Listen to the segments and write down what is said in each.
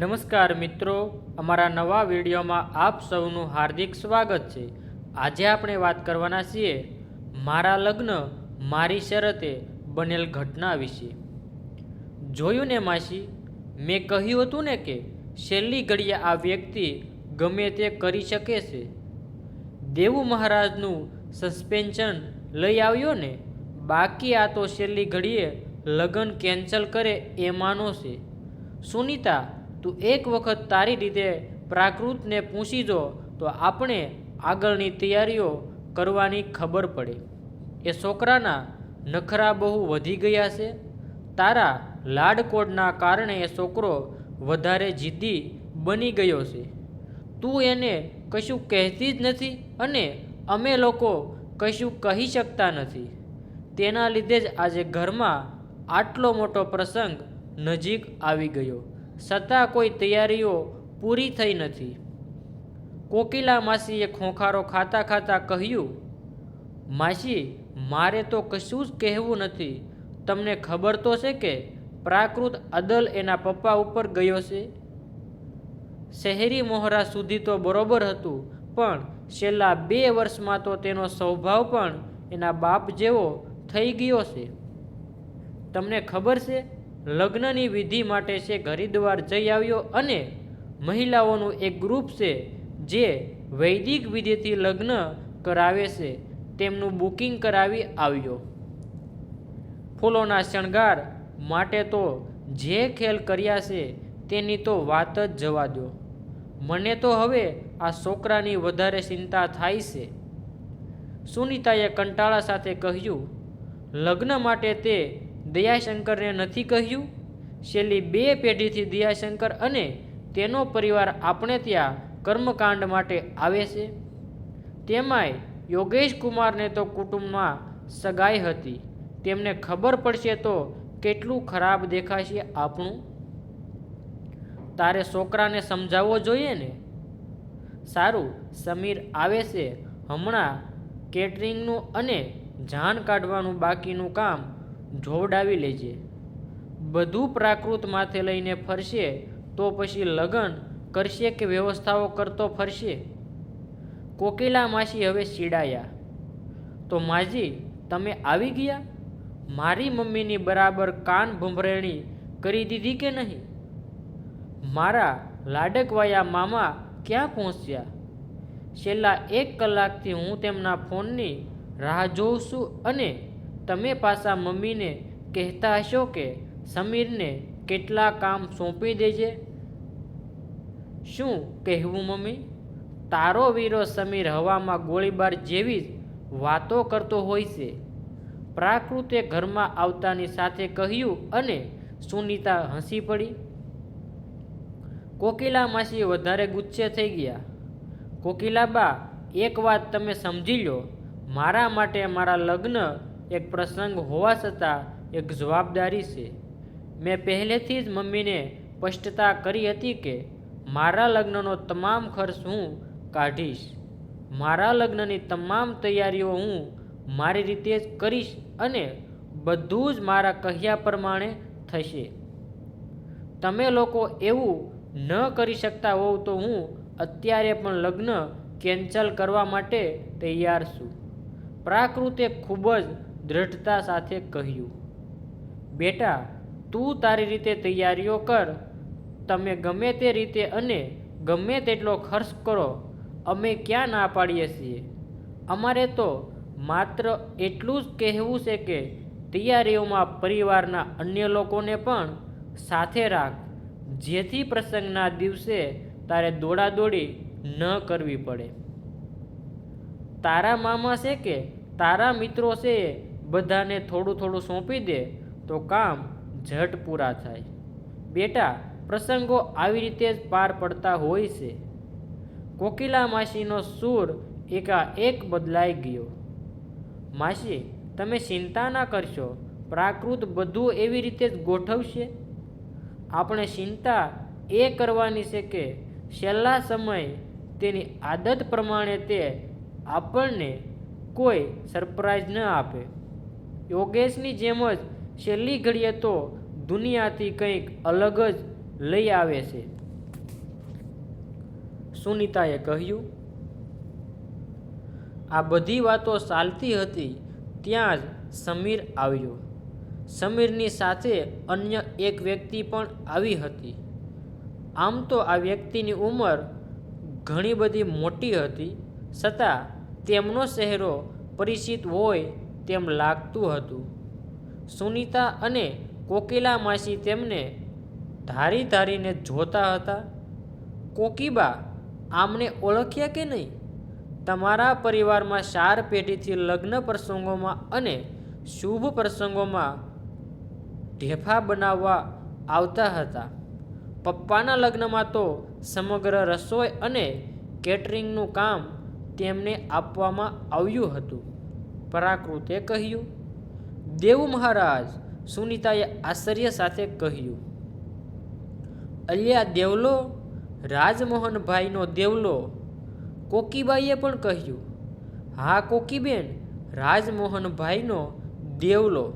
નમસ્કાર મિત્રો, અમારા નવા વિડીયોમાં આપ સૌનું હાર્દિક સ્વાગત છે. આજે આપણે વાત કરવાના છીએ મારા લગ્ન, મારી શરતે બનેલ ઘટના વિશે. જોયું ને માસી? મેં કહ્યું હતું ને કે છેલ્લી ઘડીએ આ વ્યક્તિ ગમે તે કરી શકે છે. દેવુ મહારાજનું સસ્પેન્શન લઈ આવ્યો ને, બાકી આ તો છેલ્લી ઘડીએ લગ્ન કેન્સલ કરે એ માનો છે. સુનીતા તું એક વખત તારી રીતે પ્રાકૃતને પૂછી જો, તો આપણે આગળની તૈયારીઓ કરવાની ખબર પડે. એ છોકરાના નખરા બહુ વધી ગયા છે. તારા લાડકોડના કારણે એ છોકરો વધારે જીદ્દી બની ગયો છે. તું એને કશું કહેતી જ નથી અને અમે લોકો કશું કહી શકતા નથી. તેના લીધે જ આજે ઘરમાં આટલો મોટો પ્રસંગ નજીક આવી ગયો. છતાં કોઈ તૈયારીઓ પૂરી થઈ નથી. કોકિલા માસીએ ખોખારો ખાતા ખાતા કહ્યું, માસી, મારે તો કશું જ કહેવું નથી. તમને ખબર તો છે કે પ્રાકૃત અદલ એના પપ્પા ઉપર ગયો છે? શહેરી મોહરા સુધી તો બરોબર હતું, પણ છેલ્લા બે વર્ષમાં તો તેનો સ્વભાવ પણ એના બાપ જેવો થઈ ગયો છે. તમને ખબર છે લગ્નની વિધિ માટે છે હરિદ્વાર જઈ આવ્યો અને મહિલાઓનું એક ગ્રુપ છે જે વૈદિક વિધિથી લગ્ન કરાવે છે. તેમનું બુકિંગ કરાવી આવ્યો. ફૂલોના શણગાર માટે તો જે ખેલ કર્યા છે તેની તો વાત જ જવા દો મને તો હવે આ છોકરાની વધારે ચિંતા થાય છે. સુનીતાએ કંટાળા સાથે કહ્યું, લગ્ન માટે તે દયાશંકરને નથી કહ્યું. છેલ્લી બે પેઢીથી દયાશંકર અને તેનો પરિવાર આપણે ત્યાં કર્મકાંડ માટે આવે છે. તેમાંય યોગેશ કુમારને તો કુટુંબમાં સગાઈ હતી. તેમને ખબર પડશે તો કેટલું ખરાબ દેખાશે આપણું. તારે છોકરાને સમજાવવો જોઈએ ને? સારું, સમીર આવે છે. હમણાં કેટરિંગનું અને જાન કાઢવાનું બાકીનું કામ જોવડાવી લેજે. બધું પ્રાકૃત માથે લઈને ફરશે, તો પછી લગ્ન કરશે કે વ્યવસ્થાઓ કરતો ફરશે? કોકિલા માસી હવે સીડાયા તો માજી, તમે આવી ગયા? મારી મમ્મીની બરાબર કાન ભંભરેણી કરી દીધી કે નહીં? મારા લાડકવાયા મામા ક્યાં પહોંચ્યા? છેલ્લા એક કલાકથી હું તેમના ફોનની રાહ જોઉં છું અને તમે પાછા મમ્મીને કહેતા હશો કે સમીરને કેટલા કામ સોંપી દેજે? શું કહેવું મમ્મી? તારો વીરો સમીર હવામાં ગોળીબાર જેવી જ વાતો કરતો હોય છે. પ્રાકૃતે ઘરમાં આવતાની સાથે કહ્યું અને સુનિતા હસી પડી. કોકિલા માસી વધારે ગુસ્સે થઈ ગયા. કોકિલાબા, એક વાત તમે સમજી લો. મારા માટે મારા લગ્ન એક પ્રસંગ હોવા છતાં એક જવાબદારી છે. મેં પહેલેથી જ મમ્મીને સ્પષ્ટતા કરી હતી કે મારા લગ્નનો તમામ ખર્ચ હું કાઢીશ. મારા લગ્નની તમામ તૈયારીઓ હું મારી રીતે જ કરીશ અને બધું જ મારા કહ્યા પ્રમાણે થશે. તમે લોકો એવું ન કરી શકતા હોવ તો હું અત્યારે પણ લગ્ન કેન્સલ કરવા માટે તૈયાર છું. પ્રાકૃતે ખૂબ જ દ્રઢતા સાથે કહ્યું, બેટા, તું તારી રીતે તૈયારીઓ કર. તમે ગમે તે રીતે અને ગમે તેટલો ખર્ચ કરો, અમે ક્યાં ના પાડીએ છીએ? અમારે તો માત્ર એટલું જ કહેવું છે કે તૈયારીઓમાં પરિવારના અન્ય લોકોને પણ સાથે રાખ, જેથી પ્રસંગના દિવસે તારે દોડાદોડી ન કરવી પડે. તારા મામા છે કે તારા મિત્રો છે બધાને થોડું થોડું સોંપી દે, તો કામ ઝટ પૂરા થાય. બેટા, પ્રસંગો આવી રીતે જ પાર પડતા હોય છે. કોકિલા માસીનો સૂર એકાએક બદલાઈ ગયો. માસી, તમે ચિંતા ના કરશો, પ્રાકૃત બધું એવી રીતે જ ગોઠવશે? આપણે ચિંતા એ કરવાની છે કે છેલ્લા સમય તેની આદત પ્રમાણે તે આપણને કોઈ સરપ્રાઈઝ ન આપે. યોગેશની જેમ જ છેલ્લી ઘડીએ તો દુનિયાથી કંઈક અલગ જ લઈ આવે છે. સુનીતાએ કહ્યું, આ બધી વાતો ચાલતી હતી ત્યાં જ સમીર આવ્યો. સમીરની સાથે અન્ય એક વ્યક્તિ પણ આવી હતી. આમ તો આ વ્યક્તિની ઉંમર ઘણી બધી મોટી હતી, છતાં તેમનો ચહેરો પરિચિત હોય તેમ લાગતું હતું. સુનિતા અને કોકિલા માસી તેમને ધારી ધારીને જોતા હતા. કોકીબા, આમને ઓળખ્યા કે નહીં? તમારા પરિવારમાં ચાર પેઢીથી લગ્ન પ્રસંગોમાં અને શુભ પ્રસંગોમાં ઢેફા બનાવવા આવતા હતા. પપ્પાના લગ્નમાં તો સમગ્ર રસોઈ અને કેટરિંગનું કામ તેમને આપવામાં આવ્યું હતું. પરાકૃતે કહ્યું. દેવ મહારાજ સુનીતાએ આશ્ચર્ય સાથે કહ્યું. અલ્યા દેવલો, રાજમોહનભાઈનો દેવલો, કોકીબાઈએ પણ કહ્યું. હા, કોકીબેન, રાજમોહનભાઈનો દેવલો.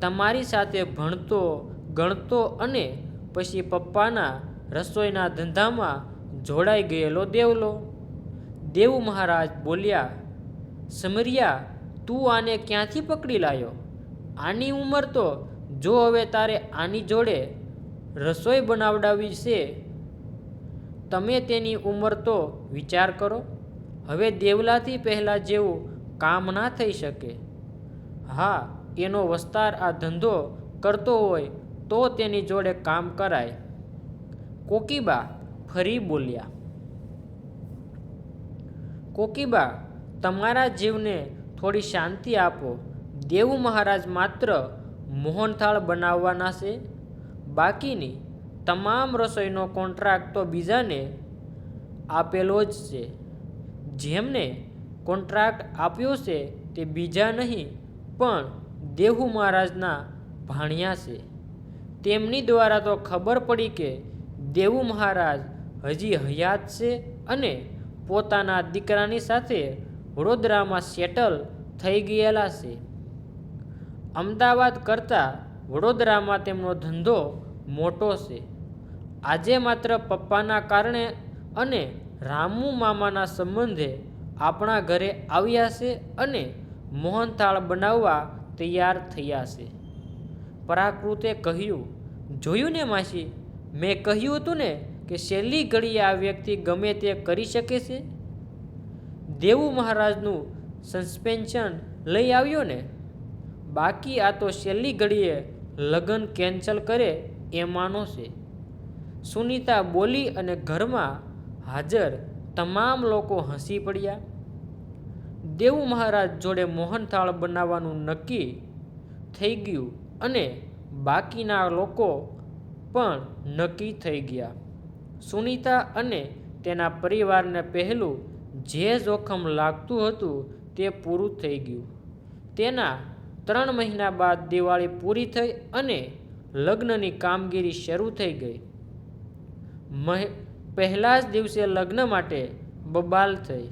તમારી સાથે ભણતો, ગણતો અને પછી પપ્પાના રસોઈના ધંધામાં જોડાઈ ગયેલો દેવલો. દેવ મહારાજ બોલ્યા, સમરિયા તું આને ક્યાંથી પકડી લાયો? આની ઉંમર તો જો હવે તારે આની જોડે રસોઈ બનાવડાવી છે, તમે તેની ઉંમર તો વિચાર કરો. હવે દેવલાથી પહેલાં જેવું કામ ના થઈ શકે. હા, એનો વસ્તાર આ ધંધો કરતો હોય તો તેની જોડે કામ કરાય. કોકીબા ફરી બોલ્યા, કોકીબા, તમારા જીવને થોડી શાંતિ આપો. દેવ મહારાજ માત્ર મોહનથાળ બનાવવાના છે. બાકીની તમામ રસોઈનો કોન્ટ્રાક્ટ તો બીજાને આપેલો જ છે. જેમને કોન્ટ્રાક્ટ આપ્યો છે તે બીજા નહીં, પણ દેહુ મહારાજના ભાણિયા છે. તેમની દ્વારા તો ખબર પડી કે દેવુ મહારાજ હજી હયાત છે અને પોતાના દીકરાની સાથે વડોદરામાં સેટલ થઈ ગયેલા છે. અમદાવાદ કરતાં વડોદરામાં તેમનો ધંધો મોટો છે. આજે માત્ર પપ્પાના કારણે અને રામુ મામાના સંબંધે આપણા ઘરે આવ્યા છે અને મોહનથાળ બનાવવા તૈયાર થયા છે. પરાકૃતે કહ્યું, જોયું ને માસી, મેં કહ્યું હતું ને કે છેલ્લી ઘડીએ આ વ્યક્તિ ગમે તે કરી શકે છે? દેવું મહારાજનું સસ્પેન્શન લઈ આવ્યો ને, બાકી આ તો છેલ્લી ઘડીએ લગ્ન કેન્સલ કરે એમાંનો છે સુનિતા બોલી અને ઘરમાં હાજર તમામ લોકો હસી પડ્યા. દેવુ મહારાજ જોડે મોહનથાળ બનાવવાનું નક્કી થઈ ગયું અને બાકીના લોકો પણ નક્કી થઈ ગયા. સુનીતા અને તેના પરિવારને પહેલું જે જોખમ લાગતું હતું તે પૂરું થઈ ગયું. તેના ત્રણ મહિના બાદ દિવાળી પૂરી થઈ અને લગ્નની કામગીરી શરૂ થઈ ગઈ. મહ, પહેલા જ દિવસે લગ્ન માટે બબાલ થઈ.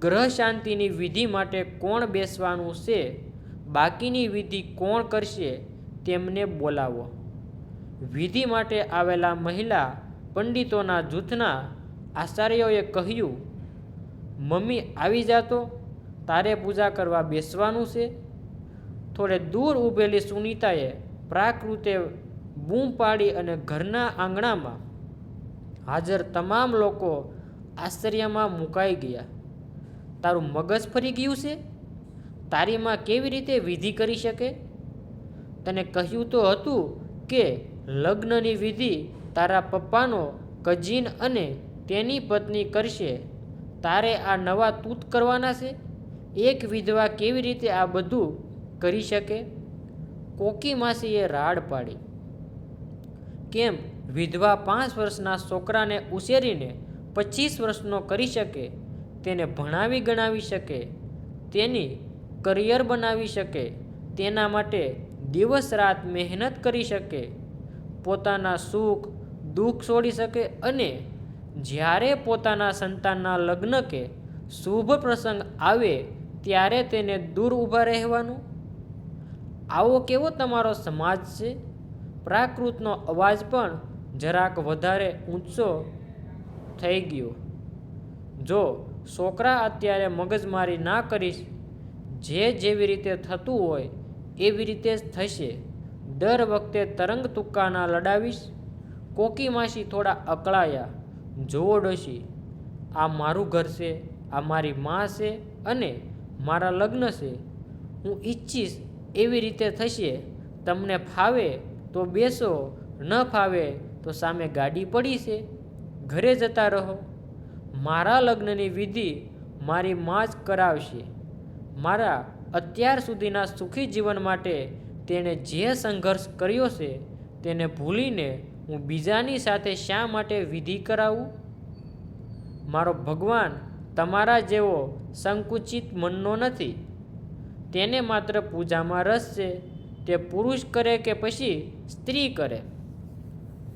ગ્રહ શાંતિની વિધિ માટે કોણ બેસવાનું છે, બાકીની વિધિ કોણ કરશે તેમને બોલાવો. વિધિ માટે આવેલા મહિલા પંડિતોના જૂથના આચાર્યોએ કહ્યું મમ્મી આવી જાતો તારે પૂજા કરવા બેસવાનું છે. થોડે દૂર ઊભેલી સુનીતાએ પ્રાકૃતે બૂમ પાડી અને ઘરના આંગણામાં હાજર તમામ લોકો આશ્ચર્યમાં મુકાઈ ગયા. તારું મગજ ફરી ગયું છે? તારી માં કેવી રીતે વિધિ કરી શકે? તને કહ્યું તો હતું કે લગ્નની વિધિ તારા પપ્પાનો કજીન અને તેની પત્ની કરશે. તારે આ નવા તૂત કરવાના છે? એક વિધવા કેવી રીતે આ બધું કરી શકે? કોકી માસીએ રાડ પાડી. કેમ, વિધવા પાંચ વર્ષના છોકરાને ઉછેરીને પચીસ વર્ષનો કરી શકે? તેને ભણાવી ગણાવી શકે? તેની કરિયર બનાવી શકે? તેના માટે દિવસ રાત મહેનત કરી શકે? પોતાના સુખ, દુઃખ છોડી શકે? અને જ્યારે પોતાના સંતાનના લગ્ન કે શુભ પ્રસંગ આવે ત્યારે તેને દૂર ઊભા રહેવાનું? આવો કેવો તમારો સમાજ છે? પ્રાકૃતનો અવાજ પણ જરાક વધારે ઊંચો થઈ ગયો. જો છોકરા અત્યારે મગજમારી ના કરીશ, જે જેવી રીતે થતું હોય એવી રીતે જ થશે. દર વખતે તરંગ તુક્કાના લડાવીશ. કોકી માસી થોડા અકળાયા. જુઓ ડોશી, આ મારું ઘર છે, આ મારી મા છે અને મારા લગ્ન છે. હું ઈચ્છીશ એવી રીતે થશે, તમને ફાવે તો બેસો, ન ફાવે તો સામે ગાડી પડી છે. ઘરે જતા રહો. મારા લગ્નની વિધિ મારી મા જ કરાવશે. મારા અત્યાર સુધીના સુખી જીવન માટે તેણે જે સંઘર્ષ કર્યો છે, તેને ભૂલીને હું બીજાની સાથે શા માટે વિધિ કરાવું? મારો ભગવાન તમારા જેવો સંકુચિત મનનો નથી. તેને માત્ર પૂજામાં રસ છે, તે પુરુષ કરે કે પછી સ્ત્રી કરે?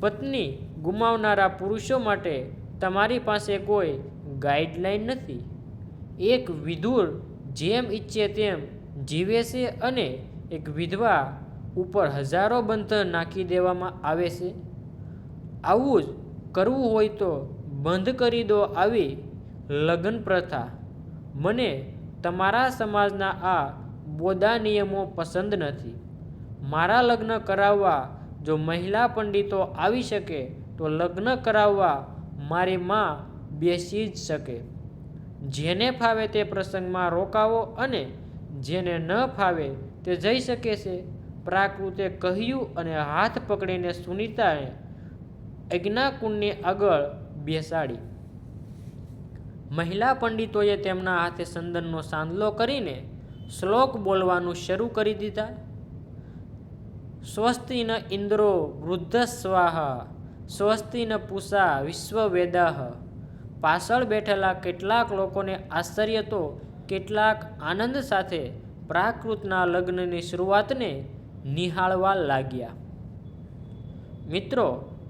પત્ની ગુમાવનારા પુરુષો માટે તમારી પાસે કોઈ ગાઈડલાઈન નથી. એક વિધુર જેમ ઈચ્છે તેમ જીવે છે અને એક વિધવા ઉપર હજારો બંધન નાખી દેવામાં આવે છે. આવું જ કરવું હોય તો બંધ કરી દો આવી લગ્ન પ્રથા. મને તમારા સમાજના આ બોદા નિયમો પસંદ નથી. મારા લગ્ન કરાવવા જો મહિલા પંડિતો આવી શકે તો લગ્ન કરાવવા મારી મા બેસી જ શકે. જેને ફાવે તે પ્રસંગમાં રોકાવો અને જેને ન ફાવે તે જઈ શકે છે. પ્રાકૃતે કહ્યું અને હાથ પકડીને સુનીતાએ આજ્ઞાકુંડની આગળ બેસાડી. મહિલા પંડિતોએ તેમના હાથે સંદનનો સાંદલો કરીને શ્લોક બોલવાનું શરૂ કરી દીધા. સ્વસ્તિ ન ઇન્દ્રો વૃદ્ધ સ્વાહ સ્વસ્તિ ન પૂષા વિશ્વવેદાહ પાછળ બેઠેલા કેટલાક લોકોને આશ્ચર્ય તો કેટલાક આનંદ સાથે પ્રાકૃતના લગ્નની શરૂઆતને નિહાળવા લાગ્યા. મિત્રો